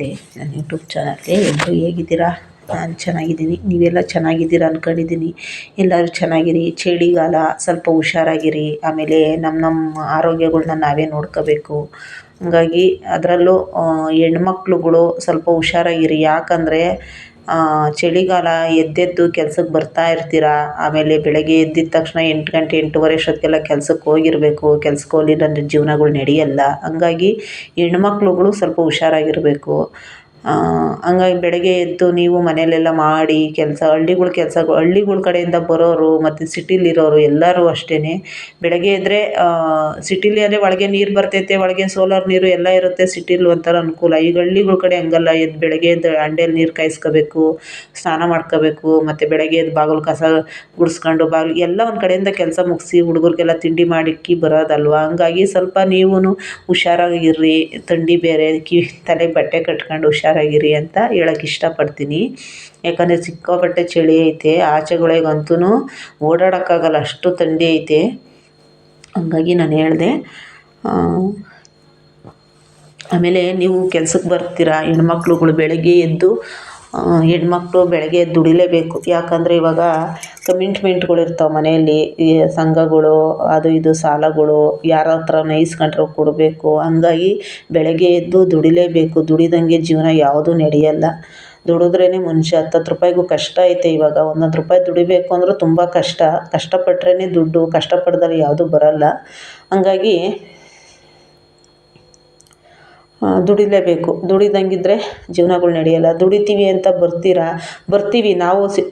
ನಮಸ್ತೆ ನನ್ನ ಯೂಟ್ಯೂಬ್ ಚಾನಲ್ಗೆ ಎಲ್ಲರೂ ಹೇಗಿದ್ದೀರಾ? ನಾನು ಚೆನ್ನಾಗಿದ್ದೀನಿ. ನೀವೆಲ್ಲ ಚೆನ್ನಾಗಿದ್ದೀರಾ ಅಂದ್ಕೊಂಡಿದ್ದೀನಿ ಎಲ್ಲರೂ ಚೆನ್ನಾಗಿರಿ. ಚಳಿಗಾಲ ಸ್ವಲ್ಪ ಹುಷಾರಾಗಿರಿ. ಆಮೇಲೆ ನಮ್ಮ ನಮ್ಮ ಆರೋಗ್ಯಗಳನ್ನ ನಾವೇ ನೋಡ್ಕೋಬೇಕು. ಹಾಗಾಗಿ ಅದರಲ್ಲೂ ಹೆಣ್ಮಕ್ಳುಗಳು ಸ್ವಲ್ಪ ಹುಷಾರಾಗಿರಿ. ಯಾಕಂದರೆ ಚಳಿಗಾಲ ಎದ್ದೆದ್ದು ಕೆಲ್ಸಕ್ಕೆ ಬರ್ತಾ ಇರ್ತೀರ? ಆಮೇಲೆ ಬೆಳಗ್ಗೆ ಎದ್ದಿದ್ದ ತಕ್ಷಣ ಎಂಟು ಗಂಟೆ, ಎಂಟೂವರೆ ಅಷ್ಟೊತ್ತಿಗೆಲ್ಲ ಕೆಲ್ಸಕ್ಕೆ ಹೋಗಿರ್ಬೇಕು. ಕೆಲ್ಸಕ್ಕೆ ಹೋಗ್ಲಿಲ್ಲ ಅಂದರೆ ಜೀವನಗಳು ನಡೆಯಲ್ಲ. ಹಂಗಾಗಿ ಹೆಣ್ಮಕ್ಳುಗಳು ಸ್ವಲ್ಪ ಹುಷಾರಾಗಿರಬೇಕು. ಹಂಗಾಗಿ ಬೆಳಗ್ಗೆ ಎದ್ದು ನೀವು ಮನೆಯಲ್ಲೆಲ್ಲ ಮಾಡಿ ಕೆಲಸ, ಹಳ್ಳಿಗಳ ಕೆಲಸ, ಹಳ್ಳಿಗಳ ಕಡೆಯಿಂದ ಬರೋರು ಮತ್ತು ಸಿಟಿಲಿರೋರು ಎಲ್ಲರೂ ಅಷ್ಟೇ ಬೆಳಗ್ಗೆ ಎದ್ದರೆ ಸಿಟಿಲಿ ಅಂದರೆ ಒಳಗೆ ನೀರು ಬರ್ತೈತೆ, ಒಳಗೆ ಸೋಲಾರ್ ನೀರು ಎಲ್ಲ ಇರುತ್ತೆ ಸಿಟಿಲಿ ಒಂಥರ ಅನುಕೂಲ. ಈಗ ಹಳ್ಳಿಗಳ ಕಡೆ ಹಂಗಲ್ಲ ಎದ್ದು ಬೆಳಗ್ಗೆ ಎದ್ದು ಹಂಡೆಲಿ ನೀರು ಕಾಯಿಸ್ಕೋಬೇಕು, ಸ್ನಾನ ಮಾಡ್ಕೋಬೇಕು, ಮತ್ತು ಬೆಳಗ್ಗೆ ಎದ್ದು ಬಾಗಿಲು ಕಸ ಗುಡಿಸ್ಕೊಂಡು ಬಾಗಿಲು ಎಲ್ಲ ಒಂದು ಕಡೆಯಿಂದ ಕೆಲಸ ಮುಗಿಸಿ ಹುಡುಗರಿಗೆಲ್ಲ ತಿಂಡಿ ಮಾಡಿಕ್ಕಿ ಬರೋದಲ್ವ? ಹಂಗಾಗಿ ಸ್ವಲ್ಪ ನೀವೂ ಹುಷಾರಾಗಿರ್ರಿ, ಥಂಡಿ ಬೇರೆ ಕಿವಿ ತಲೆಗೆ ಬಟ್ಟೆ ಕಟ್ಕೊಂಡು ಹುಷಾರಾಗಿರಿ ಅಂತ ಹೇಳಕ್ಕೆ ಇಷ್ಟಪಡ್ತೀನಿ. ಯಾಕಂದರೆ ಸಿಕ್ಕಾಪಟ್ಟೆ ಚಳಿ ಐತೆ ಆಚೆಗಳಿಗಂತೂ ಓಡಾಡೋಕ್ಕಾಗಲ್ಲ, ಅಷ್ಟು ಥಂಡಿ ಐತೆ. ಹಂಗಾಗಿ ನಾನು ಹೇಳಿದೆ ಆಮೇಲೆ ನೀವು ಕೆಲ್ಸಕ್ಕೆ ಬರ್ತೀರಾ? ಹೆಣ್ಮಕ್ಳುಗಳು ಬೆಳಗ್ಗೆ ಎದ್ದು ಹೆಣ್ಮಕ್ಳು ಬೆಳಗ್ಗೆ ಎದ್ದು ದುಡಿಲೇಬೇಕು. ಯಾಕಂದರೆ ಇವಾಗ ಕಮಿಟ್ಮೆಂಟ್ಗಳು ಇರ್ತಾವೆ ಮನೆಯಲ್ಲಿ. ಈ ಸಂಘಗಳು, ಅದು ಇದು ಸಾಲಗಳು, ಯಾರ ಹತ್ರನೋ ಈಸ್ಕೊಂಡ್ರೆ ಕೊಡಬೇಕು. ಹಂಗಾಗಿ ಬೆಳಗ್ಗೆ ಎದ್ದು ದುಡಿಲೇಬೇಕು. ದುಡಿದಂಗೆ ಜೀವನ ಯಾವುದೂ ನಡೆಯಲ್ಲ. ದುಡಿದ್ರೇ ಮನುಷ್ಯ ಹತ್ತತ್ತು ರೂಪಾಯಿಗೂ ಕಷ್ಟ ಐತೆ ಇವಾಗ. ಒಂದೊಂದು ರೂಪಾಯಿ ದುಡಿಬೇಕು ಅಂದರೂ ತುಂಬ ಕಷ್ಟ. ಕಷ್ಟಪಟ್ರೇ ದುಡ್ಡು ಕಷ್ಟಪಡ್ದಲೆ ಯಾವುದೂ ಬರಲ್ಲ. ಹಂಗಾಗಿ ದುಡಿಲೇಬೇಕು. ದುಡಿದಂಗಿದ್ರೆ ಜೀವನಗಳು ನಡೆಯಲ್ಲ. ದುಡಿತೀವಿ ಅಂತ ಬರ್ತೀರಾ? ಬರ್ತೀವಿ. ನಾವು ಸಿ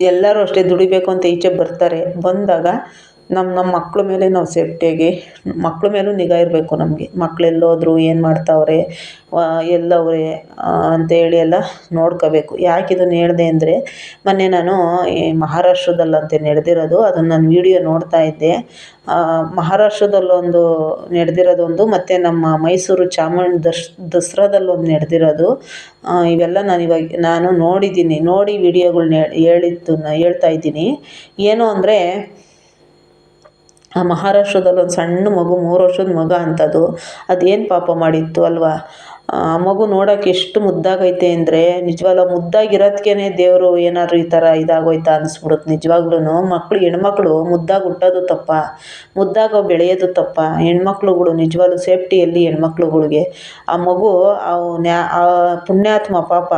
ಎಲ್ಲರೂ ಅಷ್ಟೇ ದುಡಿಬೇಕು ಅಂತ ಈಚೆ ಬರ್ತಾರೆ. ಬಂದಾಗ ನಮ್ಮ ನಮ್ಮ ಮಕ್ಕಳ ಮೇಲೆ ನಾವು ಸೇಫ್ಟಿಯಾಗಿ, ಮಕ್ಳ ಮೇಲೂ ನಿಗಾ ಇರಬೇಕು ನಮಗೆ. ಮಕ್ಳು ಎಲ್ಲೋದ್ರು ಏನು ಮಾಡ್ತಾವ್ರೆ ಎಲ್ಲವ್ರೆ ಅಂತೇಳಿ ಎಲ್ಲ ನೋಡ್ಕೋಬೇಕು. ಯಾಕೆ ಇದನ್ನು ಹೇಳಿದೆ ಅಂದರೆ, ಮೊನ್ನೆ ನಾನು ಈ ಮಹಾರಾಷ್ಟ್ರದಲ್ಲಂತೆ ನಡೆದಿರೋದು ಅದನ್ನು ನಾನು ವೀಡಿಯೋ ನೋಡ್ತಾ ಇದ್ದೆ. ಮಹಾರಾಷ್ಟ್ರದಲ್ಲೊಂದು ನಡೆದಿರೋದೊಂದು ಮತ್ತು ನಮ್ಮ ಮೈಸೂರು ಚಾಮುಂಡಿ ದಶ್ ದಸರಾದಲ್ಲೊಂದು ನಡೆದಿರೋದು. ಇವೆಲ್ಲ ನಾನು ಇವಾಗ, ನಾನು ನೋಡಿದ್ದೀನಿ, ನೋಡಿ ವಿಡಿಯೋಗಳ್ನ ಹೇಳಿದ್ದನ್ನ ಹೇಳ್ತಾ ಇದ್ದೀನಿ. ಏನು ಅಂದರೆ ಆ ಮಹಾರಾಷ್ಟ್ರದಲ್ಲಿ ಒಂದು ಸಣ್ಣ ಮಗು ಮೂರು ವರ್ಷದ ಮಗ ಅಂಥದ್ದು ಅದೇನು ಪಾಪ ಮಾಡಿತ್ತು ಅಲ್ವಾ? ಆ, ಮಗು ನೋಡೋಕೆ ಎಷ್ಟು ಮುದ್ದಾಗೈತೆ ಅಂದರೆ ನಿಜವಾಗ್ಲೂ ಮುದ್ದಾಗಿರೋದ್ಕೇ ದೇವರು ಏನಾದ್ರು ಈ ಥರ ಇದಾಗೋಯ್ತಾ ಅನ್ಸ್ಬಿಡುತ್ತೆ. ನಿಜವಾಗ್ಲೂ ಮಕ್ಳು ಹೆಣ್ಮಕ್ಳು ಮುದ್ದಾಗಿ ಹುಟ್ಟೋದು ತಪ್ಪ, ಮುದ್ದಾಗಿ ಬೆಳೆಯೋದು ತಪ್ಪ. ಹೆಣ್ಮಕ್ಳುಗಳು ನಿಜವಾಗ್ಲೂ ಸೇಫ್ಟಿಯಲ್ಲಿ ಹೆಣ್ಮಕ್ಳುಗಳಿಗೆ. ಆ ಮಗು, ಆ ಪುಣ್ಯಾತ್ಮ ಪಾಪ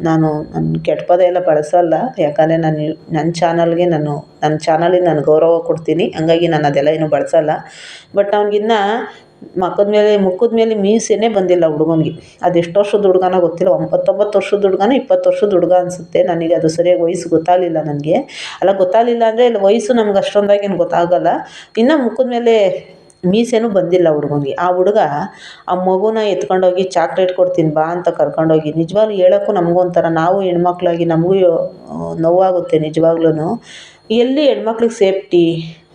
ನಾನು ನನ್ನ ಕೆಟ್ಟ ಪದ ಎಲ್ಲ ಬಳಸಲ್ಲ. ಯಾಕಂದರೆ ನಾನು ನನ್ನ ಚಾನಲ್ಗೆ ನಾನು ನನ್ನ ಚಾನಲಿಗೆ ನಾನು ಗೌರವ ಕೊಡ್ತೀನಿ. ಹಂಗಾಗಿ ನಾನು ಅದೆಲ್ಲ ಏನು ಬಳಸಲ್ಲ. ಬಟ್ ಅವ್ನಿಗಿನ್ನ ಮಖದ ಮೇಲೆ ಮುಖದ ಮೇಲೆ ಮೀಸೆನೇ ಬಂದಿಲ್ಲ ಹುಡುಗನಿಗೆ. ಅದು ಎಷ್ಟು ವರ್ಷದ ಹುಡ್ಗನೋ ಗೊತ್ತಿಲ್ಲ. ಒಂಬತ್ತೊಂಬತ್ತು ವರ್ಷದ ಹುಡುಗನ ಇಪ್ಪತ್ತು ವರ್ಷದ ಹುಡುಗ ಅನಿಸುತ್ತೆ. ನನಗೆ ಅದು ಸರಿಯಾಗಿ ವಯಸ್ಸು ಗೊತ್ತಾಗಲಿಲ್ಲ ನನಗೆ. ಅಲ್ಲ, ಗೊತ್ತಾಗಲಿಲ್ಲ ಅಂದರೆ ಇಲ್ಲಿ ವಯಸ್ಸು ನಮ್ಗೆ ಅಷ್ಟೊಂದಾಗಿ ಏನು ಗೊತ್ತಾಗಲ್ಲ. ಇನ್ನು ಮುಖದ ಮೇಲೆ ಮೀಸೆನೂ ಬಂದಿಲ್ಲ ಹುಡುಗನಿಗೆ. ಆ ಹುಡುಗ, ಆ ಮಗುನ ಎತ್ಕೊಂಡೋಗಿ ಚಾಕ್ಲೇಟ್ ಕೊಡ್ತೀನಿ ಬಾ ಅಂತ ಕರ್ಕೊಂಡೋಗಿ, ನಿಜವಾಗ್ಲೂ ಹೇಳೋಕ್ಕೂ ನಮಗೂ ಒಂಥರ, ನಾವು ಹೆಣ್ಮಕ್ಳಾಗಿ ನಮಗೂ ನೋವಾಗುತ್ತೆ ನಿಜವಾಗ್ಲೂ ಎಲ್ಲಿ ಹೆಣ್ಮಕ್ಳಿಗೆ ಸೇಫ್ಟಿ?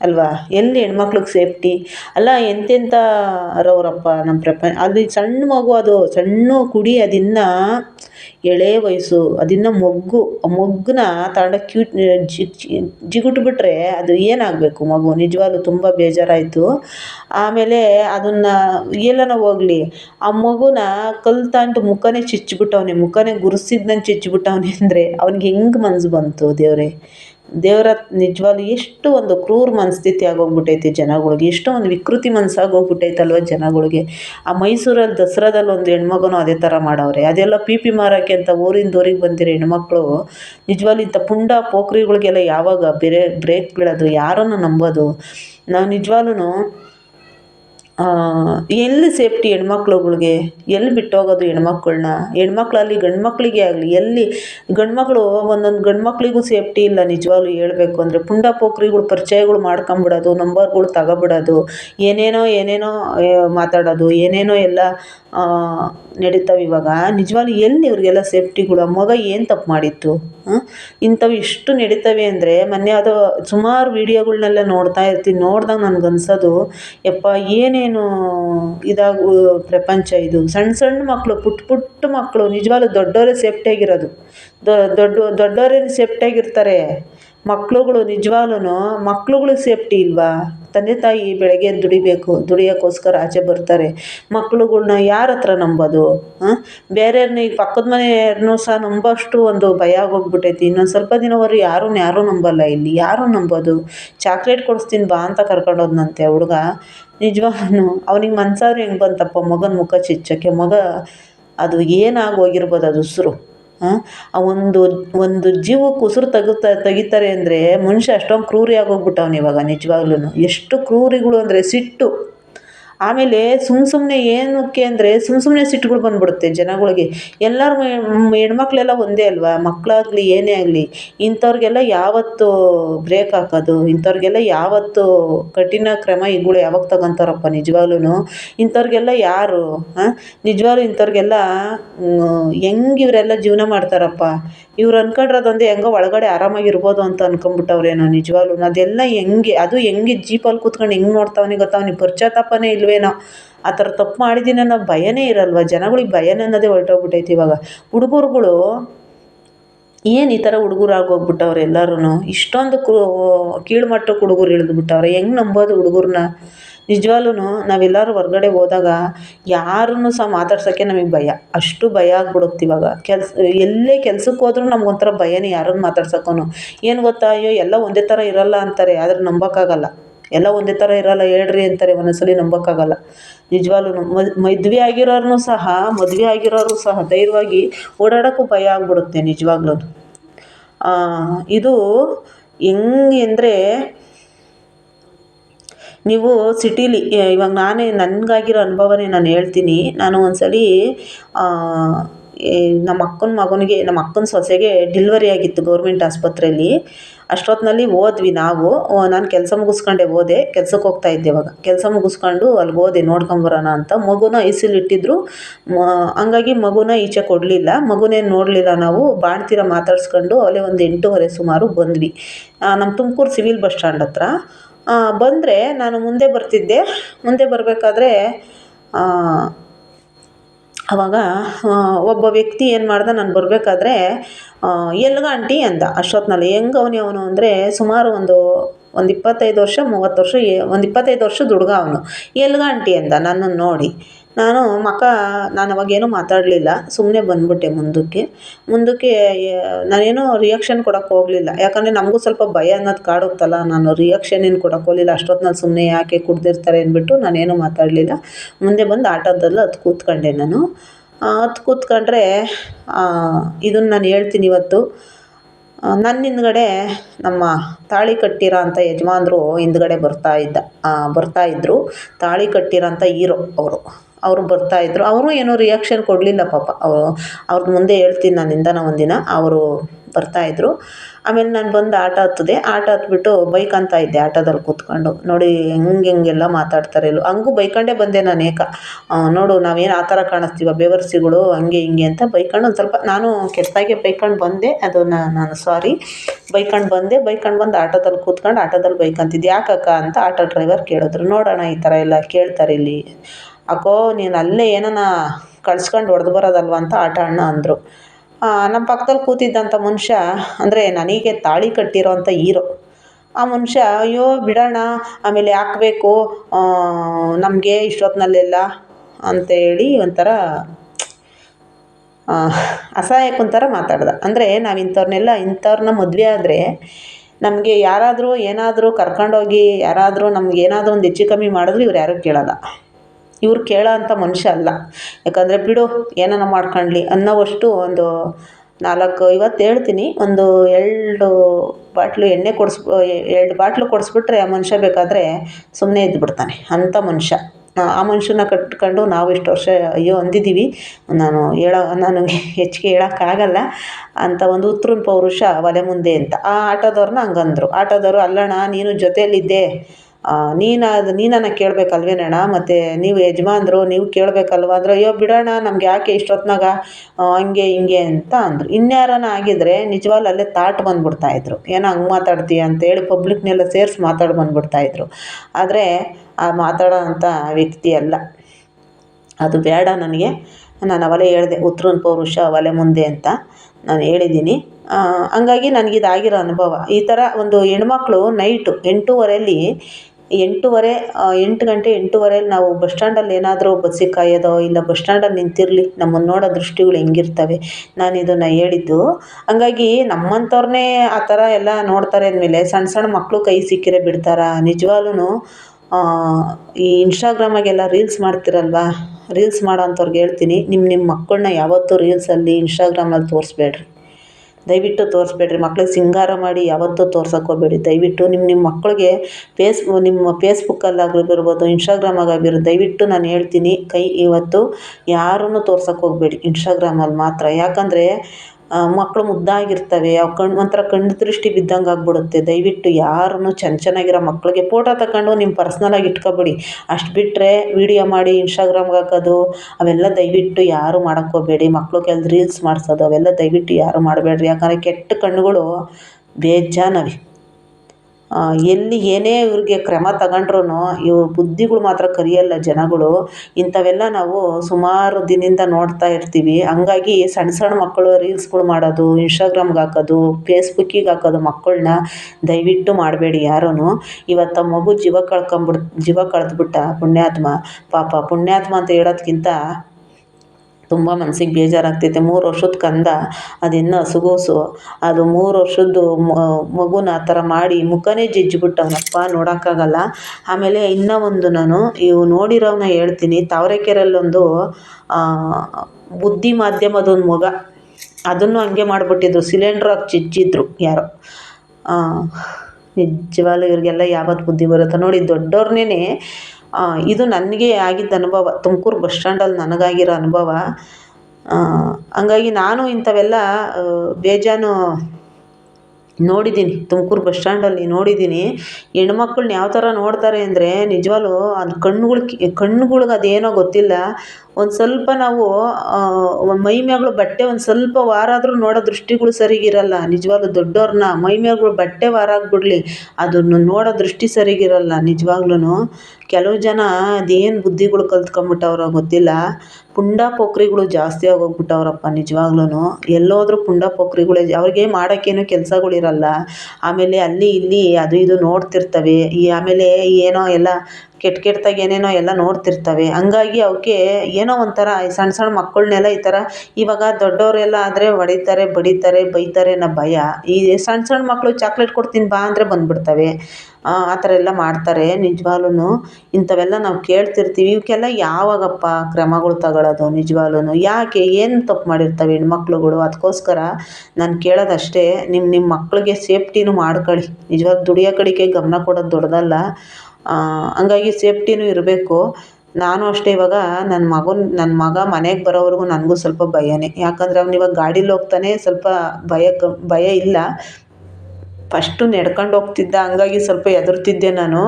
ಅಲ್ವಾ? ಎಲ್ಲಿ ಹೆಣ್ಮಕ್ಳಿಗೆ ಸೇಫ್ಟಿ? ಅಲ್ಲ ಎಂತೆಂಥವ್ರಪ್ಪ ನಮ್ಮ ಪ್ರಪ, ಅದು ಸಣ್ಣ ಮಗು ಅದು, ಸಣ್ಣ ಕುಡಿ ಅದಿನ್ನೂ ಎಳೆ ವಯಸ್ಸು, ಅದಿನ್ನೂ ಮೊಗ್ಗು ಮೊಗ್ಗನ್ನ ತಗೊಂಡೋಗಿ ಕ್ಯೂಟ್ ಜಿಗುಟ್ಬಿಟ್ರೆ ಅದು ಏನಾಗಬೇಕು ಮಗು? ನಿಜವಾಗ್ಲೂ ತುಂಬ ಬೇಜಾರಾಯಿತು. ಆಮೇಲೆ ಅದನ್ನು ಎಲ್ಲನ ಹೋಗ್ಲಿ. ಆ ಮಗುನ ಕಲ್ಲು ತಗೊಂಡು ಮುಖನೇ ಚುಚ್ಬಿಟ್ಟವ್ನೆ ಮುಖನೇ ಗುರ್ಸಿದ್ದಂಗೆ ಚುಚ್ಬಿಟ್ಟವ್ನೆ ಅಂದರೆ ಅವ್ನಿಗೆ ಹೆಂಗೆ ಮನಸ್ಸು ಬಂತು ದೇವರೇ? ದೇವ್ರ ನಿಜವಾಗ್ಲು ಎಷ್ಟು ಒಂದು ಕ್ರೂರ ಮನಸ್ಥಿತಿ ಆಗೋಗ್ಬಿಟ್ಟೈತಿ ಜನಗಳಿಗೆ, ಎಷ್ಟೋ ಒಂದು ವಿಕೃತಿ ಮನ್ಸಾಗಿ ಹೋಗ್ಬಿಟ್ಟೈತಲ್ವ ಜನಗಳಿಗೆ. ಆ ಮೈಸೂರಲ್ಲಿ, ದಸರಾದಲ್ಲಿ ಒಂದು ಹೆಣ್ಮಗನು ಅದೇ ಥರ ಮಾಡವ್ರೆ. ಅದೆಲ್ಲ ಪಿ ಪಿ ಮಾರೋಕ್ಕೆ ಅಂತ ಊರಿಂದ ಊರಿಗೆ ಬಂದಿರೋ ಹೆಣ್ಮಕ್ಳು, ನಿಜವಾಗ್ಲು ಇಂಥ ಪುಂಡ ಪೋಖ್ರಿಗಳಿಗೆಲ್ಲ ಯಾವಾಗ ಬೇರೆ ಬ್ರೇಕ್ ಬೀಳೋದು, ಯಾರನ್ನು ನಂಬೋದು? ನಾವು ನಿಜವಾಗ್ಲೂ ಎಲ್ಲಿ ಸೇಫ್ಟಿ ಹೆಣ್ಮಕ್ಳುಗಳಿಗೆ? ಎಲ್ಲಿ ಬಿಟ್ಟೋಗೋದು ಹೆಣ್ಮಕ್ಳನ್ನ? ಹೆಣ್ಮಕ್ಳಲ್ಲಿ ಗಂಡು ಮಕ್ಕಳಿಗೆ ಆಗಲಿ, ಎಲ್ಲಿ? ಗಂಡು ಮಕ್ಕಳು ಒಂದೊಂದು ಗಂಡು ಮಕ್ಕಳಿಗೂ ಸೇಫ್ಟಿ ಇಲ್ಲ ನಿಜವಾಗ್ಲೂ ಹೇಳಬೇಕು ಅಂದರೆ ಪುಂಡ ಪೋಖ್ರಿಗಳು ಪರಿಚಯಗಳು ಮಾಡ್ಕೊಂಬಿಡೋದು, ನಂಬರ್ಗಳು ತಗೊಬಿಡೋದು, ಏನೇನೋ ಏನೇನೋ ಮಾತಾಡೋದು, ಏನೇನೋ ಎಲ್ಲ ನಡೀತಾವೆ ಇವಾಗ. ನಿಜವಾಗ್ಲೂ ಎಲ್ಲಿ ಇವ್ರಿಗೆಲ್ಲ ಸೇಫ್ಟಿಗಳು? ಆ ಮಗ ಏನು ತಪ್ಪು ಮಾಡಿತ್ತು? ಇಂಥವು ಇಷ್ಟು ನಡೀತವೆ ಅಂದರೆ ಮೊನ್ನೆ ಅದು ಸುಮಾರು ವೀಡಿಯೋಗಳ್ನೆಲ್ಲ ನೋಡ್ತಾ ಇರ್ತೀನಿ, ನೋಡಿದಾಗ ನನಗನ್ಸೋದು, ಯಪ್ಪ ಏನೇನು ಇದಾಗ, ಪ್ರಪಂಚ ಇದು. ಸಣ್ಣ ಸಣ್ಣ ಮಕ್ಕಳು ಪುಟ್ಟ ಪುಟ್ಟ ಮಕ್ಕಳು ನಿಜವಾಗ್ಲೂ ದೊಡ್ಡವರೇ ಸೇಫ್ಟಿಯಾಗಿರೋದು ದೊಡ್ಡ ದೊಡ್ಡವರೇ ಸೇಫ್ಟಿಯಾಗಿರ್ತಾರೆ ಮಕ್ಳುಗಳು ನಿಜವಾಗ್ಲೂ ಮಕ್ಕಳುಗಳು ಸೇಫ್ಟಿ ಇಲ್ವಾ? ತಂದೆ ತಾಯಿ ಬೆಳಗ್ಗೆ ದುಡಿಬೇಕು ದುಡಿಯೋಕ್ಕೋಸ್ಕರ ಆಚೆ ಬರ್ತಾರೆ. ಮಕ್ಳುಗಳ್ನ ಯಾರ ಹತ್ರ ನಂಬೋದು? ಹಾಂ? ಬೇರೆಯವ್ರನ್ನ ಈಗ ಪಕ್ಕದ ಮನೆಯವ್ರನ್ನೂ ಸಹ ನಂಬೋಷ್ಟು ಒಂದು ಭಯ ಆಗೋಗ್ಬಿಟ್ಟೈತಿ ಇನ್ನೊಂದು ಸ್ವಲ್ಪ ದಿನವರೆಗೂ ಯಾರನ್ನ ಯಾರೂ ನಂಬಲ್ಲ ಇಲ್ಲಿ. ಯಾರು ನಂಬೋದು? ಚಾಕ್ಲೇಟ್ ಕೊಡಿಸ್ತೀನಿ ಬಾ ಅಂತ ಕರ್ಕೊಂಡು ಹುಡುಗ. ನಿಜವಾಗ್ಲೂ ಅವ್ನಿಗೆ ಮನ್ಸಾದ್ರೆ ಹೆಂಗೆ ಬಂತಪ್ಪ ಮಗನ ಮುಖ ಚಿಚ್ಚೋಕ್ಕೆ? ಮಗ ಅದು ಏನಾಗಿ ಹೋಗಿರ್ಬೋದು ಅದು ಉಸಿರು? ಆ ಒಂದು ಒಂದು ಜೀವಕ್ಕೆ ಉಸಿರು ತಗುತ್ತಾ ತೆಗಿತಾರೆ ಅಂದರೆ ಮನುಷ್ಯ ಅಷ್ಟೊಂದು ಕ್ರೂರಿ ಆಗೋಗ್ಬಿಟ್ಟವ್ನೆ ಇವಾಗ ನಿಜವಾಗ್ಲೂ ಎಷ್ಟು ಕ್ರೂರಿಗಳು ಅಂದರೆ ಸಿಟ್ಟು. ಆಮೇಲೆ ಸುಮ್ಮ ಸುಮ್ಮನೆ ಏನಕ್ಕೆ ಅಂದರೆ ಸುಮ್ಮ ಸುಮ್ಮನೆ ಸಿಟ್ಟುಗಳು ಬಂದ್ಬಿಡುತ್ತೆ ಜನಗಳಿಗೆ. ಎಲ್ಲರ ಹೆಣ್ಮಕ್ಳೆಲ್ಲ ಒಂದೇ ಅಲ್ವಾ? ಮಕ್ಕಳಾಗ್ಲಿ ಏನೇ ಆಗಲಿ, ಇಂಥವ್ರಿಗೆಲ್ಲ ಯಾವತ್ತು ಬ್ರೇಕ್ ಹಾಕೋದು, ಇಂಥವ್ರಿಗೆಲ್ಲ ಯಾವತ್ತು ಕಠಿಣ ಕ್ರಮ ಇವುಗಳು ಯಾವಾಗ ತಗೊತಾರಪ್ಪ ನಿಜವಾಗ್ಲೂ ಇಂಥವ್ರಿಗೆಲ್ಲ ಯಾರು ಹಾಂ ನಿಜವಾಗ್ಲೂ ಇಂಥವ್ರಿಗೆಲ್ಲ ಹೆಂಗೆ ಇವರೆಲ್ಲ ಜೀವನ ಮಾಡ್ತಾರಪ್ಪ? ಇವ್ರು ಅನ್ಕೊಂಡಿರೋದೊಂದೇ ಹೆಂಗೋ ಒಳಗಡೆ ಆರಾಮಾಗಿರ್ಬೋದು ಅಂತ ಅನ್ಕೊಂಬಿಟ್ಟವ್ರೇನೋ ನಿಜವಾಗ್ಲೂ. ಅದೆಲ್ಲ ಹೆಂಗೆ, ಅದು ಹೆಂಗೆ ಜೀಪಲ್ಲಿ ಕೂತ್ಕೊಂಡು ಹೆಂಗೆ ನೋಡ್ತಾವನೆ ಗೊತ್ತಾ? ಅವ್ನಿಗೆ ಪಶ್ಚಾತ್ತಾಪನೇ ಇಲ್ವೇನೋ. ಆ ಥರ ತಪ್ಪು ಮಾಡಿದ್ದೀನಿ ಅನ್ನೋ ಭಯನೇ ಇರಲ್ವ? ಜನಗಳಿಗೆ ಭಯನೇ ಅನ್ನೋದೇ ಹೊರ್ಟೋಗ್ಬಿಟ್ಟೈತೆ ಇವಾಗ. ಹುಡುಗರುಗಳು ಏನು ಈ ಥರ ಹುಡುಗರು ಆಗೋಗ್ಬಿಟ್ಟವ್ರೆ ಎಲ್ಲರೂ ಇಷ್ಟೊಂದು ಕು ಕೀಳ್ಮಟ್ಟಕ್ಕೆ ಹುಡುಗರು ಇಳಿದ್ಬಿಟ್ಟವ್ರೆ. ಹೆಂಗೆ ನಂಬೋದು ಹುಡುಗರನ್ನ ನಿಜವಾಗ್ಲೂ ನಾವೆಲ್ಲರೂ ಹೊರ್ಗಡೆ ಹೋದಾಗ ಯಾರನ್ನು ಸಹ ಮಾತಾಡ್ಸೋಕ್ಕೆ ನಮಗೆ ಭಯ. ಅಷ್ಟು ಭಯ ಆಗ್ಬಿಡುತ್ತೆ ಇವಾಗ. ಕೆಲಸ, ಎಲ್ಲೇ ಕೆಲ್ಸಕ್ಕೆ ಹೋದ್ರೂ ನಮ್ಗೊಂಥರ ಭಯನೇ ಯಾರನ್ನು ಮಾತಾಡ್ಸಕ್ಕೂ ಏನು ಗೊತ್ತಾ? ಅಯ್ಯೋ, ಎಲ್ಲ ಒಂದೇ ಥರ ಇರೋಲ್ಲ ಅಂತಾರೆ, ಆದರೆ ನಂಬೋಕ್ಕಾಗಲ್ಲ. ಎಲ್ಲ ಒಂದೇ ಥರ ಇರೋಲ್ಲ, ಹೇಳ್ರಿ ಅಂತಾರೆ ಒಂದೊಂದ್ಸಲಿ ನಂಬೋಕ್ಕಾಗಲ್ಲ. ನಿಜವಾಗ್ಲೂ ಮದುವೆ ಆಗಿರೋರ್ನೂ ಸಹ, ಮದುವೆ ಆಗಿರೋರು ಸಹ ಧೈರ್ಯವಾಗಿ ಓಡಾಡೋಕ್ಕೂ ಭಯ ಆಗ್ಬಿಡುತ್ತೆ ನಿಜವಾಗ್ಲೂ ಇದು ಹೆಂಗೆ ಅಂದರೆ ನೀವು ಸಿಟೀಲಿ ಇವಾಗ ನಾನೇ ನನಗಾಗಿರೋ ಅನುಭವನೇ ನಾನು ಹೇಳ್ತೀನಿ. ನಾನು ಒಂದು ಸಲ ನಮ್ಮ ಅಕ್ಕನ ಮಗನಿಗೆ, ನಮ್ಮ ಅಕ್ಕನ ಸೊಸೆಗೆ ಡಿಲ್ವರಿ ಆಗಿತ್ತು ಗೌರ್ಮೆಂಟ್ ಆಸ್ಪತ್ರೆಯಲ್ಲಿ ಅಷ್ಟೊತ್ತಿನಲ್ಲಿ ಹೋದ್ವಿ ನಾವು. ನಾನು ಕೆಲಸ ಮುಗಿಸ್ಕೊಂಡೆ ಹೋದೆ. ಕೆಲ್ಸಕ್ಕೆ ಹೋಗ್ತಾ ಇದ್ದೆ ಇವಾಗ. ಕೆಲಸ ಮುಗಿಸ್ಕೊಂಡು ಅಲ್ಲಿ ಹೋದೆ ನೋಡ್ಕೊಂಬರೋಣ ಅಂತ. ಮಗುನ ಐ ಸಿ ಇಟ್ಟಿದ್ರು ಹಂಗಾಗಿ ಮಗುನ ಈಚೆ ಕೊಡಲಿಲ್ಲ. ಮಗುನೇನು ನೋಡಲಿಲ್ಲ ನಾವು. ಬಾಣ್ತೀರ ಮಾತಾಡ್ಸ್ಕೊಂಡು ಅಲ್ಲೇ ಒಂದು ಎಂಟೂವರೆ ಸುಮಾರು ಬಂದ್ವಿ. ನಮ್ಮ ತುಮಕೂರು ಸಿವಿಲ್ ಬಸ್ ಸ್ಟ್ಯಾಂಡ್ ಹತ್ರ. ಬಂದರೆ ನಾನು ಮುಂದೆ ಬರ್ತಿದ್ದೆ. ಮುಂದೆ ಬರಬೇಕಾದ್ರೆ ಅವಾಗ ಒಬ್ಬ ವ್ಯಕ್ತಿ ಏನು ಮಾಡ್ದ, ನಾನು ಬರಬೇಕಾದ್ರೆ ಎಲ್ಗೆ ಆಂಟಿ ಅಂದ. ಅಷ್ಟೊತ್ತಿನಲ್ಲಿ ಹೆಂಗ್ ಅವನೇ ಅಂದರೆ, ಸುಮಾರು ಒಂದು ಒಂದು ಇಪ್ಪತ್ತೈದು ವರ್ಷ, ಮೂವತ್ತು ವರ್ಷ ಒಂದು ಇಪ್ಪತ್ತೈದು ವರ್ಷದ ಹುಡುಗ ಅವನು. ಎಲ್ಗೆ ಆಂಟಿ ಅಂದ ನನ್ನನ್ನು ನೋಡಿ. ನಾನು ಮಕ್ಕ ನಾನು ಅವಾಗೇನು ಮಾತಾಡಲಿಲ್ಲ ಸುಮ್ಮನೆ ಬಂದ್ಬಿಟ್ಟೆ ಮುಂದಕ್ಕೆ. ಮುಂದಕ್ಕೆ ನಾನೇನು ರಿಯಾಕ್ಷನ್ ಕೊಡೋಕ್ಕೆ ಹೋಗಲಿಲ್ಲ. ಯಾಕಂದರೆ ನಮಗೂ ಸ್ವಲ್ಪ ಭಯ ಅನ್ನೋದು ಕಾಡುತ್ತಲ್ಲ ನಾನು ರಿಯಾಕ್ಷನ್ ಏನು ಕೊಡೋಕ್ಕೆ ಹೋಗಲಿಲ್ಲ. ಅಷ್ಟೊತ್ತಿನಲ್ಲಿ ಸುಮ್ಮನೆ ಯಾಕೆ ಕುಡ್ದಿರ್ತಾರೆ ಅಂದ್ಬಿಟ್ಟು ನಾನೇನು ಮಾತಾಡಲಿಲ್ಲ. ಮುಂದೆ ಬಂದು ಆಟೋದಲ್ಲಿ ಹತ್ತು ಕೂತ್ಕೊಂಡೆ ನಾನು. ಹತ್ತು ಕೂತ್ಕೊಂಡ್ರೆ ಇದನ್ನು ನಾನು ಹೇಳ್ತೀನಿ ಇವತ್ತು. ನನ್ನ ಹಿಂದ್ಗಡೆ ನಮ್ಮ ತಾಳಿ ಕಟ್ಟಿರೋ ಅಂಥ ಯಜಮಾನ್ರು ಹಿಂದ್ಗಡೆ ಬರ್ತಾ ಇದ್ದ ಬರ್ತಾ ಇದ್ದರು ತಾಳಿ ಕಟ್ಟಿರೋ ಅಂಥ ಹೀರೋ ಅವರು. ಅವರು ಬರ್ತಾಯಿದ್ರು ಅವರು ಏನೂ ರಿಯಾಕ್ಷನ್ ಕೊಡಲಿಲ್ಲ ಪಾಪ. ಅವರು ಮುಂದೆ ಹೇಳ್ತೀನಿ ನಾನು ನಿಧಾನ ಒಂದಿನ. ಅವರು ಬರ್ತಾಯಿದ್ರು ಆಮೇಲೆ ನಾನು ಬಂದು ಆಟೋ ಹತ್ತಿದೆ ಆಟೋ ಹತ್ಬಿಟ್ಟು ಅಂತ ಇದ್ದೆ ಆಟೋದಲ್ಲಿ ಕೂತ್ಕೊಂಡು. ನೋಡಿ ಹೆಂಗೆ ಹೆಂಗೆಲ್ಲ ಮಾತಾಡ್ತಾರೆ ಇಲ್ಲೋ ಹಂಗೂ ಬೈಕೊಂಡೇ ಬಂದೆ ನಾನು ಏಕ. ನೋಡು ನಾವೇನು ಆ ಥರ ಕಾಣಿಸ್ತೀವ? ಬೇವರ್ಸಿಗಳು ಹಂಗೆ ಹಿಂಗೆ ಅಂತ ಬೈಕೊಂಡು ಒಂದು ಸ್ವಲ್ಪ ನಾನು ಕೆಟ್ಟದಾಗೆ ಬೈಕೊಂಡು ಬಂದೆ. ಅದು ನಾನು ಸಾರಿ ಬೈಕೊಂಡು ಬಂದೆ. ಬೈಕಂಡು ಬಂದು ಆಟೋದಲ್ಲಿ ಕೂತ್ಕೊಂಡು ಆಟೋದಲ್ಲಿ ಬೈಕಂತಿದ್ದೆ ಯಾಕಕ್ಕ ಅಂತ ಆಟೋ ಡ್ರೈವರ್ ಕೇಳಿದ್ರು. ನೋಡೋಣ ಈ ಥರ ಎಲ್ಲ ಕೇಳ್ತಾರೆ ಇಲ್ಲಿ. ಅಕ್ಕೋ ನೀನು ಅಲ್ಲೇ ಏನನ ಕಳ್ಸ್ಕೊಂಡು ಹೊಡ್ದು ಬರೋದಲ್ವ ಅಂತ ಆಟ ಅಣ್ಣ ಅಂದರು. ನಮ್ಮ ಪಕ್ದಲ್ಲಿ ಕೂತಿದ್ದಂಥ ಮನುಷ್ಯ, ಅಂದರೆ ನನಗೆ ತಾಳಿ ಕಟ್ಟಿರೋಂಥ ಹೀರೋ. ಆ ಮನುಷ್ಯ, ಅಯ್ಯೋ ಬಿಡೋಣ ಆಮೇಲೆ ಯಾಕೆ ನಮಗೆ ಇಷ್ಟೊತ್ತಿನಲ್ಲೆಲ್ಲ ಅಂತೇಳಿ ಒಂಥರ ಅಸಹಾಯಕ್ಕೊಂಥರ ಮಾತಾಡ್ದ. ಅಂದರೆ ನಾವು ಇಂಥವ್ರನ್ನೆಲ್ಲ ಇಂಥವ್ರನ್ನ ಮದುವೆ ಆದರೆ ನಮಗೆ ಯಾರಾದರೂ ಏನಾದರೂ ಕರ್ಕೊಂಡೋಗಿ, ಯಾರಾದರೂ ನಮ್ಗೆ ಏನಾದರೂ ಒಂದು ಹೆಚ್ಚು ಕಮ್ಮಿ ಮಾಡಿದ್ರು ಇವ್ರು ಯಾರೂ ಕೇಳೋಲ್ಲ. ಇವ್ರು ಕೇಳೋ ಅಂಥ ಮನುಷ್ಯ ಅಲ್ಲ. ಯಾಕಂದರೆ ಬಿಡು, ಏನಾನ ಮಾಡ್ಕೊಳ್ಳಿ ಅನ್ನೋವಷ್ಟು ಒಂದು ನಾಲ್ಕು ಇವತ್ತು ಹೇಳ್ತೀನಿ. ಒಂದು ಎರಡು ಬಾಟ್ಲು ಎಣ್ಣೆ ಕೊಡ್ಸಿ, ಎರಡು ಬಾಟ್ಲು ಕೊಡಿಸ್ಬಿಟ್ರೆ ಆ ಮನುಷ್ಯ ಬೇಕಾದರೆ ಸುಮ್ಮನೆ ಇದ್ಬಿಡ್ತಾನೆ. ಅಂಥ ಮನುಷ್ಯ. ಆ ಮನುಷ್ಯನ ಕಟ್ಕೊಂಡು ನಾವು ಇಷ್ಟು ವರ್ಷ ಅಯ್ಯೋ ಅಂದಿದ್ದೀವಿ. ನಾನು ಹೇಳೋ, ನಾನು ಹೆಚ್ಚಿಗೆ ಹೇಳೋಕ್ಕಾಗಲ್ಲ. ಅಂತ ಒಂದು ಉತ್ರನ ಪೌರುಷ ಒಲೆ ಮುಂದೆ ಅಂತ. ಆ ಆಟೋದವ್ರನ್ನ ಹಂಗಂದ್ರು. ಆಟೋದವರು, ಅಲ್ಲಣ್ಣ, ನೀನು ಜೊತೆಯಲ್ಲಿದ್ದೆ. ನೀನು ಅದು ನೀನನ್ನ ಕೇಳಬೇಕಲ್ವೇನಣ್ಣ ಮತ್ತು ನೀವು ಯಜಮಾನ್ರು, ನೀವು ಕೇಳಬೇಕಲ್ವ? ಅಂದ್ರೆ, ಅಯ್ಯೋ ಬಿಡೋಣ, ನಮ್ಗೆ ಯಾಕೆ ಇಷ್ಟೊತ್ನಾಗ ಹಂಗೆ, ಹಿಂಗೆ ಅಂತ ಅಂದರು. ಇನ್ಯಾರನ ಆಗಿದ್ದರೆ ನಿಜವಾಗ್ಲು ಅಲ್ಲೇ ತಾಟ್ ಬಂದ್ಬಿಡ್ತಾಯಿದ್ರು ಏನೋ ಹಂಗೆ ಮಾತಾಡ್ತೀಯ ಅಂತೇಳಿ ಪಬ್ಲಿಕ್ನೆಲ್ಲ ಸೇರಿಸಿ ಮಾತಾಡಿ ಬಂದ್ಬಿಡ್ತಾಯಿದ್ರು ಆದರೆ ಆ ಮಾತಾಡೋ ಅಂಥ ವ್ಯಕ್ತಿ ಅಲ್ಲ. ಅದು ಬೇಡ ನನಗೆ. ನಾನು ಅವಲೇ ಹೇಳಿದೆ ಉತ್ರನ ಪೌರುಷ ಅವಲೆ ಮುಂದೆ ಅಂತ ನಾನು ಹೇಳಿದ್ದೀನಿ. ಹಂಗಾಗಿ ನನಗೆ ನನಗಿದಾಗಿರೋ ಅನುಭವ. ಈ ಥರ ಒಂದು ಹೆಣ್ಮಕ್ಳು ನೈಟು ಎಂಟೂವರೆಯಲ್ಲಿ ಎಂಟೂವರೆ ಎಂಟು ಗಂಟೆ ಎಂಟೂವರೆಯಲ್ಲಿ ನಾವು ಬಸ್ ಸ್ಟ್ಯಾಂಡಲ್ಲಿ ಏನಾದರೂ ಬಸ್ಸಿಗೆ ಕಾಯೋದೋ ಇಲ್ಲ ಬಸ್ ಸ್ಟ್ಯಾಂಡಲ್ಲಿ ನಿಂತಿರಲಿ ನಮ್ಮನ್ನು ನೋಡೋ ದೃಷ್ಟಿಗಳು ಹೆಂಗಿರ್ತವೆ ನಾನು ಇದನ್ನು ಹೇಳಿದ್ದು. ಹಂಗಾಗಿ ನಮ್ಮಂಥವ್ರನ್ನೇ ಆ ಥರ ಎಲ್ಲ ನೋಡ್ತಾರೆ ಅಂದಮೇಲೆ ಸಣ್ಣ ಸಣ್ಣ ಮಕ್ಕಳು ಕೈ ಸಿಕ್ಕಿದ್ರೆ ಬಿಡ್ತಾರಾ? ನಿಜವಾಗ್ಲೂ ಈ ಇನ್ಸ್ಟಾಗ್ರಾಮಾಗೆಲ್ಲ ರೀಲ್ಸ್ ಮಾಡ್ತೀರಲ್ವಾ? ರೀಲ್ಸ್ ಮಾಡೋ ಅಂಥವ್ರಿಗೆ ಹೇಳ್ತೀನಿ ನಿಮ್ಮ ನಿಮ್ಮ ಮಕ್ಕಳನ್ನ ಯಾವತ್ತೂ ರೀಲ್ಸಲ್ಲಿ, ಇನ್ಸ್ಟಾಗ್ರಾಮಲ್ಲಿ ತೋರಿಸ್ಬೇಡ್ರಿ. ದಯವಿಟ್ಟು ತೋರಿಸ್ಬೇಡ್ರಿ. ಮಕ್ಳಿಗೆ ಸಿಂಗಾರ ಮಾಡಿ ಯಾವತ್ತೂ ತೋರ್ಸೋಕೆ ಹೋಗಬೇಡಿ. ದಯವಿಟ್ಟು ನಿಮ್ಮ ನಿಮ್ಮ ಮಕ್ಕಳಿಗೆ ಫೇಸ್ ನಿಮ್ಮ ಫೇಸ್ಬುಕ್ಕಲ್ಲಾಗಿರ್ಬೋದು ಇನ್ಸ್ಟಾಗ್ರಾಮಾಗಿರ್ಬೋದು ದಯವಿಟ್ಟು ನಾನು ಹೇಳ್ತೀನಿ, ಕೈ ಇವತ್ತು ಯಾರನ್ನೂ ತೋರ್ಸೋಕೆ ಹೋಗಬೇಡಿ ಇನ್ಸ್ಟಾಗ್ರಾಮಲ್ಲಿ ಮಾತ್ರ. ಯಾಕಂದರೆ ಮಕ್ಕಳು ಮುದ್ದಾಗಿರ್ತವೆ, ಅವು ಕಣ್ಣು ಒಂಥರ ಕಣ್ಣು ದೃಷ್ಟಿ ಬಿದ್ದಂಗೆ ಆಗ್ಬಿಡುತ್ತೆ. ದಯವಿಟ್ಟು ಯಾರನ್ನೂ ಚೆನ್ನ ಚೆನ್ನಾಗಿರೋ ಮಕ್ಕಳಿಗೆ ಫೋಟೋ ತಗೊಂಡು ನಿಮ್ಮ ಪರ್ಸ್ನಲಾಗಿ ಇಟ್ಕೊಬೇಡಿ. ಅಷ್ಟು ಬಿಟ್ಟರೆ ವೀಡಿಯೋ ಮಾಡಿ ಇನ್ಸ್ಟಾಗ್ರಾಮ್ಗೆ ಹಾಕೋದು, ಅವೆಲ್ಲ ದಯವಿಟ್ಟು ಯಾರೂ ಮಾಡೋಕ್ಕೆ ಮಕ್ಕಳು ಕೆಲ್ದು ರೀಲ್ಸ್ ಮಾಡಿಸೋದು, ಅವೆಲ್ಲ ದಯವಿಟ್ಟು ಯಾರೂ ಮಾಡಬೇಡ್ರಿ. ಯಾಕಂದರೆ ಕೆಟ್ಟ ಕಣ್ಣುಗಳು ಬೇಜಾನವೆ ಎಲ್ಲಿ ಏನೇ ಇವ್ರಿಗೆ ಕ್ರಮ ತಗೊಂಡ್ರು ಇವು ಬುದ್ಧಿಗಳು ಮಾತ್ರ ಕರಿಯಲ್ಲ ಜನಗಳು. ಇಂಥವೆಲ್ಲ ನಾವು ಸುಮಾರು ದಿನದಿಂದ ನೋಡ್ತಾ ಇರ್ತೀವಿ. ಹಂಗಾಗಿ ಸಣ್ಣ ಸಣ್ಣ ಮಕ್ಕಳು ರೀಲ್ಸ್ಗಳು ಮಾಡೋದು, ಇನ್ಸ್ಟಾಗ್ರಾಮ್ಗೆ ಹಾಕೋದು, ಫೇಸ್ಬುಕ್ಕಿಗೆ ಹಾಕೋದು ಮಕ್ಕಳನ್ನ ದಯವಿಟ್ಟು ಮಾಡಬೇಡಿ ಯಾರೂ ಇವತ್ತು ಮಗು ಜೀವ ಕಳ್ಕೊಂಬಿಡ್, ಜೀವ ಕಳೆದ್ಬಿಟ್ಟ ಪುಣ್ಯಾತ್ಮ. ಪಾಪ ಪುಣ್ಯಾತ್ಮ ಅಂತ ಹೇಳೋದ್ಕಿಂತ ತುಂಬ ಮನ್ಸಿಗೆ ಬೇಜಾರಾಗ್ತೈತೆ. ಮೂರು ವರ್ಷದ ಕಂದ ಅದಿನ್ನೂ ಹಸುಗೂಸು. ಅದು ಮೂರು ವರ್ಷದ್ದು ಮಗುನ ಆ ಥರ ಮಾಡಿ ಮುಖನೇ ಜಿಜ್ಜಿಬಿಟ್ಟವನಪ್ಪ, ನೋಡೋಕ್ಕಾಗಲ್ಲ. ಆಮೇಲೆ ಇನ್ನೂ ಒಂದು ನಾನು, ಇವು ನೋಡಿರೋವನ್ನ ಹೇಳ್ತೀನಿ. ತಾವರೆಕೆರೆಯಲ್ಲೊಂದು ಬುದ್ಧಿ ಮಾಧ್ಯಮದೊಂದು ಮಗ. ಅದನ್ನು ಹಂಗೆ ಮಾಡಿಬಿಟ್ಟಿದ್ರು. ಸಿಲಿಂಡ್ರ್ ಹಾಕಿ ಚುಚ್ಚಿದ್ರು ಯಾರೋ. ನಿಜವಾಗ್ಲೂ ಇವ್ರಿಗೆಲ್ಲ ಯಾವತ್ತು ಬುದ್ಧಿ ಬರುತ್ತೆ ನೋಡಿ ದೊಡ್ಡವ್ರನ್ನೇ ಇದು ನನಗೆ ಆಗಿದ್ದ ಅನುಭವ. ತುಮಕೂರು ಬಸ್ ಸ್ಟ್ಯಾಂಡಲ್ಲಿ ನನಗಾಗಿರೋ ಅನುಭವ. ಹಂಗಾಗಿ ನಾನು ಇಂಥವೆಲ್ಲ ಬೇಜಾನು ನೋಡಿದ್ದೀನಿ. ತುಮಕೂರು ಬಸ್ ಸ್ಟ್ಯಾಂಡಲ್ಲಿ ನೋಡಿದ್ದೀನಿ. ಹೆಣ್ಮಕ್ಳನ್ನ ಯಾವ ಥರ ನೋಡ್ತಾರೆ ಅಂದರೆ ನಿಜವಾಗ್ಲೂ ಅದು ಕಣ್ಣುಗಳು ಕಣ್ಣುಗಳ್ಗೆ ಅದೇನೋ ಗೊತ್ತಿಲ್ಲ. ಒಂದು ಸ್ವಲ್ಪ ನಾವು ಮೈ ಬಟ್ಟೆ ಒಂದು ಸ್ವಲ್ಪ ವಾರ ಆದರೂ ನೋಡೋ ದೃಷ್ಟಿಗಳು ಸರಿಗಿರಲ್ಲ ನಿಜವಾಗ್ಲೂ ದೊಡ್ಡವ್ರನ್ನ ಮೈ ಬಟ್ಟೆ ವಾರ ಆಗಿಬಿಡ್ಲಿ. ಅದನ್ನು ನೋಡೋ ದೃಷ್ಟಿ ಸರಿಗಿರಲ್ಲ ನಿಜವಾಗ್ಲೂ ಕೆಲವು ಜನ ಅದೇನು ಬುದ್ಧಿಗಳು ಕಲ್ತ್ಕೊಂಬಿಟ್ಟವ್ರೋ ಗೊತ್ತಿಲ್ಲ. ಪುಂಡ ಪೊಕ್ರಿಗಳು ಜಾಸ್ತಿ ಆಗೋಗ್ಬಿಟ್ಟವ್ರಪ್ಪ ನಿಜವಾಗ್ಲೂ ಎಲ್ಲೋದ್ರೂ ಪುಂಡ ಪೋಖ್ರಿಗಳೇ, ಅವ್ರಿಗೆ ಮಾಡೋಕ್ಕೇನು ಕೆಲಸಗಳಿರಲ್ಲ. ಆಮೇಲೆ ಅಲ್ಲಿ ಇಲ್ಲಿ ಅದು ಇದು ನೋಡ್ತಿರ್ತವೆ. ಈ ಆಮೇಲೆ ಏನೋ ಎಲ್ಲ ಕೆಟ್ಟ ಕೆಟ್ಟದಾಗಿ ಏನೇನೋ ಎಲ್ಲ ನೋಡ್ತಿರ್ತವೆ. ಹಂಗಾಗಿ ಅವಕ್ಕೆ ಏನೋ ಒಂಥರ ಸಣ್ಣ ಸಣ್ಣ ಮಕ್ಕಳನ್ನೆಲ್ಲ ಈ ಥರ ಇವಾಗ ದೊಡ್ಡವರೆಲ್ಲ ಆದರೆ ಹೊಡಿತಾರೆ, ಬಡಿತಾರೆ, ಬೈತಾರೆ ಅನ್ನೋ ಭಯ. ಈ ಸಣ್ಣ ಸಣ್ಣ ಮಕ್ಕಳು ಚಾಕ್ಲೇಟ್ ಕೊಡ್ತೀನಿ ಬಾ ಅಂದರೆ ಬಂದುಬಿಡ್ತವೆ. ಆ ಥರ ಎಲ್ಲ ಮಾಡ್ತಾರೆ ನಿಜವಾಗ್ಲೂ ಇಂಥವೆಲ್ಲ ನಾವು ಕೇಳ್ತಿರ್ತೀವಿ. ಇವಕ್ಕೆಲ್ಲ ಯಾವಾಗಪ್ಪ ಕ್ರಮಗಳು ತಗೊಳ್ಳೋದು ನಿಜವಾಗ್ಲೂ ಯಾಕೆ? ಏನು ತಪ್ಪು ಮಾಡಿರ್ತವೆ ಹೆಣ್ಮಕ್ಳುಗಳು? ಅದಕ್ಕೋಸ್ಕರ ನಾನು ಕೇಳೋದಷ್ಟೇ. ನಿಮ್ಮ ನಿಮ್ಮ ಮಕ್ಕಳಿಗೆ ಸೇಫ್ಟಿನೂ ಮಾಡ್ಕೊಳ್ಳಿ. ನಿಜವಾಗ್ ದುಡಿಯೋ ಕಡೆಗೆ ಗಮನ ಕೊಡೋದು ದೊಡ್ಡದಲ್ಲ. ಹಂಗಾಗಿ ಸೇಫ್ಟಿನೂ ಇರಬೇಕು. ನಾನು ಅಷ್ಟೇ ಇವಾಗ ನನ್ನ ಮಗನ ನನ್ನ ಮಗ ಮನೆಗೆ ಬರೋವರೆಗೂ ನನಗೂ ಸ್ವಲ್ಪ ಭಯನೇ. ಯಾಕಂದರೆ ಅವ್ನು ಇವಾಗ ಗಾಡೀಲಿ ಹೋಗ್ತಾನೆ, ಸ್ವಲ್ಪ ಭಯ ಭಯ ಇಲ್ಲ. ಫಸ್ಟು ನಡ್ಕೊಂಡು ಹೋಗ್ತಿದ್ದ, ಹಂಗಾಗಿ ಸ್ವಲ್ಪ ಹೆದರ್ತಿದ್ದೆ ನಾನು.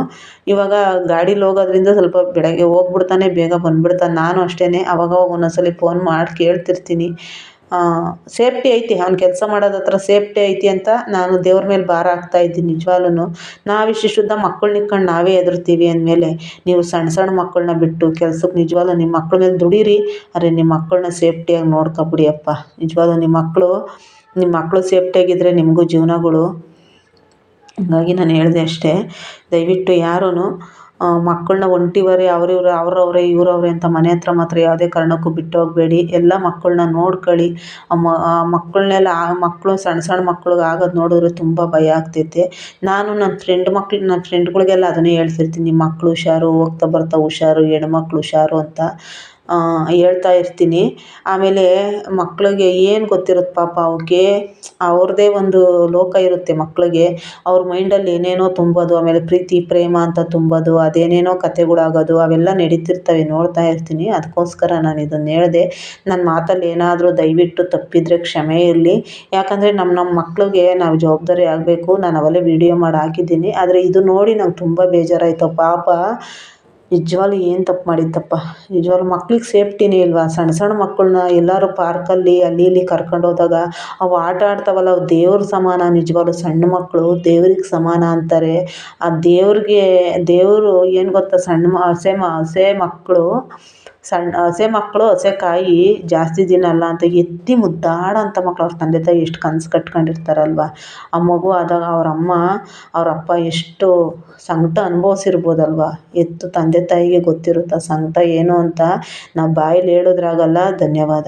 ಇವಾಗ ಗಾಡೀಲಿ ಹೋಗೋದ್ರಿಂದ ಸ್ವಲ್ಪ ಬೆಳಗ್ಗೆ ಹೋಗ್ಬಿಡ್ತಾನೆ, ಬೇಗ ಬಂದ್ಬಿಡ್ತಾನೆ. ನಾನು ಅಷ್ಟೇ ಅವಾಗವಾಗ ಒಂದೊಂದು ಸಲ ಫೋನ್ ಮಾಡಿ ಕೇಳ್ತಿರ್ತೀನಿ. ಸೇಫ್ಟಿ ಐತಿ. ಅವ್ನು ಕೆಲಸ ಮಾಡೋದು ಹತ್ರ ಸೇಫ್ಟಿ ಐತಿ ಅಂತ ನಾನು ದೇವ್ರ ಮೇಲೆ ಭಾರ ಹಾಕ್ತಾಯಿದ್ದೀನಿ ನಿಜವಾಗ್ಲೂ ನಾವಿಷ್ಟು ಶುದ್ಧ ಮಕ್ಕಳನ್ನ ನಾವೇ ಎದುರ್ತೀವಿ ಅಂದಮೇಲೆ ನೀವು ಸಣ್ಣ ಸಣ್ಣ ಮಕ್ಕಳನ್ನ ಬಿಟ್ಟು ಕೆಲ್ಸಕ್ಕೆ ನಿಜವಾಗ್ಲೂ ನಿಮ್ಮ ಮಕ್ಳ ಮೇಲೆ ದುಡೀರಿ. ಅರೆ ನಿಮ್ಮ ಮಕ್ಕಳನ್ನ ಸೇಫ್ಟಿಯಾಗಿ ನೋಡ್ಕೊಬಿಡಿಯಪ್ಪ. ನಿಜವಾಗ್ಲೂ ನಿಮ್ಮ ಮಕ್ಕಳು ನಿಮ್ಮ ಮಕ್ಕಳು ಸೇಫ್ಟಿಯಾಗಿದ್ದರೆ ನಿಮಗೂ ಜೀವನಗಳು. ಹಂಗಾಗಿ ನಾನು ಹೇಳಿದೆ ಅಷ್ಟೇ. ದಯವಿಟ್ಟು ಯಾರೂ ಮಕ್ಕಳನ್ನ ಒಂಟಿವರೆ ಅವ್ರಿವ್ರು, ಅವ್ರವ್ರೆ, ಇವ್ರವ್ರೆ ಅಂತ ಮನೆ ಹತ್ರ ಮಾತ್ರ ಯಾವುದೇ ಕಾರಣಕ್ಕೂ ಬಿಟ್ಟು ಹೋಗಬೇಡಿ ಎಲ್ಲ ಮಕ್ಕಳನ್ನ ನೋಡ್ಕೊಳ್ಳಿ. ಆ ಮಕ್ಕಳನ್ನೆಲ್ಲ ಆ ಮಕ್ಕಳು ಸಣ್ಣ ಸಣ್ಣ ಮಕ್ಳಿಗೆ ಆಗೋದು ನೋಡಿದ್ರೆ ತುಂಬ ಭಯ ಆಗ್ತೈತೆ. ನಾನು ನನ್ನ ಫ್ರೆಂಡ್ ಮಕ್ಳು ನನ್ನ ಫ್ರೆಂಡ್ಗಳಿಗೆಲ್ಲ ಅದನ್ನೇ ಹೇಳ್ತಿರ್ತೀನಿ. ನಿಮ್ಮ ಮಕ್ಳು ಹುಷಾರು, ಹೋಗ್ತಾ ಬರ್ತಾ ಹುಷಾರು, ಹೆಣ್ಮಕ್ಳು ಹುಷಾರು ಅಂತ. ಹೇಳ್ತಾ ಇರ್ತೀನಿ. ಆಮೇಲೆ ಮಕ್ಕಳಿಗೆ ಏನು ಗೊತ್ತಿರುತ್ತೆ ಪಾಪ ಅವಕ್ಕೆ ಅವ್ರದ್ದೇ ಒಂದು ಲೋಕ ಇರುತ್ತೆ ಮಕ್ಕಳಿಗೆ ಅವ್ರ ಮೈಂಡಲ್ಲಿ ಏನೇನೋ ತುಂಬೋದು, ಆಮೇಲೆ ಪ್ರೀತಿ, ಪ್ರೇಮ ಅಂತ ತುಂಬೋದು, ಅದೇನೇನೋ ಕಥೆಗಳಾಗೋದು, ಅವೆಲ್ಲ ನಡೀತಿರ್ತವೆ ನೋಡ್ತಾ ಇರ್ತೀನಿ. ಅದಕ್ಕೋಸ್ಕರ ನಾನು ಇದನ್ನು ಹೇಳಿದೆ. ನನ್ನ ಮಾತಲ್ಲಿ ಏನಾದರೂ ದಯವಿಟ್ಟು ತಪ್ಪಿದರೆ ಕ್ಷಮೆ ಇರಲಿ. ಯಾಕಂದರೆ ನಮ್ಮ ನಮ್ಮ ಮಕ್ಕಳಿಗೆ ನಾವು ಜವಾಬ್ದಾರಿ ಆಗಬೇಕು. ನಾನು ಅವಲೇ ವಿಡಿಯೋ ಮಾಡಿ ಹಾಕಿದ್ದೀನಿ. ಆದರೆ ಇದು ನೋಡಿ ನಂಗೆ ತುಂಬ ಬೇಜಾರಾಯಿತು. ಪಾಪ ನಿಜವಾಗ್ಲೂ ಏನು ತಪ್ಪು ಮಾಡಿದ್ದಪ್ಪ? ನಿಜವಾಗ್ಲೂ ಮಕ್ಳಿಗೆ ಸೇಫ್ಟಿನೇ ಇಲ್ವಾ? ಸಣ್ಣ ಸಣ್ಣ ಮಕ್ಕಳನ್ನ ಎಲ್ಲಾದ್ರು ಪಾರ್ಕಲ್ಲಿ ಅಲ್ಲಿ ಇಲ್ಲಿ ಕರ್ಕೊಂಡು ಹೋದಾಗ ಅವು ಆಟ ಆಡ್ತಾವಲ್ಲ, ಅವು ದೇವ್ರ ಸಮಾನ. ನಿಜವಾಗ್ಲೂ ಸಣ್ಣ ಮಕ್ಕಳು ದೇವ್ರಿಗೆ ಸಮಾನ ಅಂತಾರೆ. ಆ ದೇವ್ರಿಗೆ, ದೇವರು ಏನು ಗೊತ್ತಾ? ಸಣ್ಣ ಮ, ಹಸೆ ಹಸೆ ಮಕ್ಕಳು ಸಣ್ಣ, ಹಸೆ ಮಕ್ಕಳು ಹಸೆ ಕಾಯಿ ಜಾಸ್ತಿ ದಿನ ಅಲ್ಲ ಅಂತ ಎತ್ತಿ ಮುದ್ದಾಡೋಂಥ ಮಕ್ಕಳು ಅವ್ರ ತಂದೆ ತಾಯಿ ಎಷ್ಟು ಕನ್ಸು ಕಟ್ಕೊಂಡಿರ್ತಾರಲ್ವ. ಆ ಮಗು ಆದಾಗ ಅವ್ರ ಅಮ್ಮ, ಅವ್ರ ಅಪ್ಪ ಎಷ್ಟು ಸಂಕಟ ಅನುಭವ್ಸಿರ್ಬೋದಲ್ವ. ಎತ್ತು ತಂದೆ ತಾಯಿಗೆ ಗೊತ್ತಿರುತ್ತೆ ಆ ಸಂಕಟ ಏನು ಅಂತ ನಾವು ಬಾಯಲ್ಲಿ ಹೇಳಿದ್ರಾಗಲ್ಲ, ಧನ್ಯವಾದ.